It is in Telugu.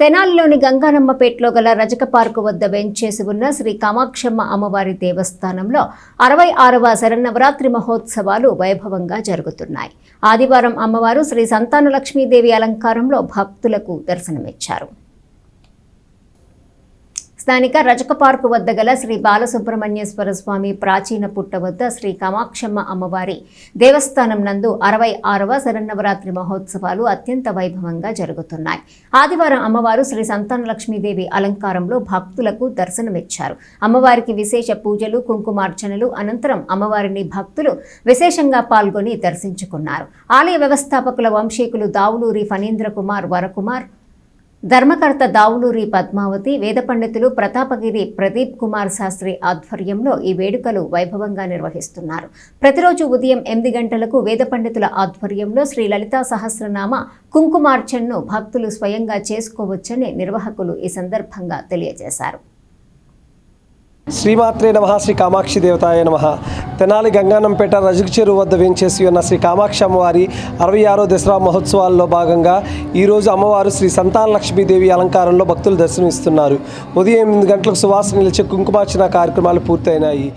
తెనాలిలోని గంగానమ్మపేటలో గల రజక పార్కు వద్ద వెంచేసి ఉన్న శ్రీ కామాక్షమ్మ అమ్మవారి దేవస్థానంలో అరవై ఆరవ శరన్నవరాత్రి మహోత్సవాలు వైభవంగా జరుగుతున్నాయి. ఆదివారం అమ్మవారు శ్రీ సంతాన లక్ష్మీదేవి అలంకారంలో భక్తులకు దర్శనమిచ్చారు. స్థానిక రజక పార్కు వద్ద గల శ్రీ బాలసుబ్రహ్మణ్యేశ్వర స్వామి ప్రాచీన పుట్ట వద్ద శ్రీ కామాక్షమ్మ అమ్మవారి దేవస్థానం నందు అరవై ఆరవ శరన్నవరాత్రి మహోత్సవాలు అత్యంత వైభవంగా జరుగుతున్నాయి. ఆదివారం అమ్మవారు శ్రీ సంతాన లక్ష్మీదేవి అలంకారంలో భక్తులకు దర్శనమిచ్చారు. అమ్మవారికి విశేష పూజలు కుంకుమార్చనలు అనంతరం అమ్మవారిని భక్తులు విశేషంగా పాల్గొని దర్శించుకున్నారు. ఆలయ వ్యవస్థాపకుల వంశీకులు దావులూరి ఫణీంద్ర కుమార్ వరకుమార్ ధర్మకర్త దావులూరి పద్మావతి వేద పండితులు ప్రతాపగిరి ప్రదీప్ కుమార్ శాస్త్రి ఆధ్వర్యంలో ఈ వేడుకలు వైభవంగా నిర్వహిస్తున్నారు. ప్రతిరోజు ఉదయం ఎనిమిది గంటలకు వేద పండితుల ఆధ్వర్యంలో శ్రీ లలితా సహస్రనామ కుంకుమార్చన్ను భక్తులు స్వయంగా చేసుకోవచ్చని నిర్వాహకులు ఈ సందర్భంగా తెలియజేశారు. శ్రీమాత్రే నమ శ్రీ కామాక్షి దేవతాయ నమ. తెనాలి గంగానంపేట రజక చెరువు వద్ద వేంచేసి ఉన్న శ్రీ కామాక్షి అమ్మవారి అరవై ఆరో దసరా మహోత్సవాల్లో భాగంగా ఈరోజు అమ్మవారు శ్రీ సంతాన లక్ష్మీదేవి అలంకారంలో భక్తులు దర్శనమిస్తున్నారు. ఉదయం ఎనిమిది గంటలకు సువాసన నిలిచే కుంకుమార్చన కార్యక్రమాలు పూర్తయినాయి.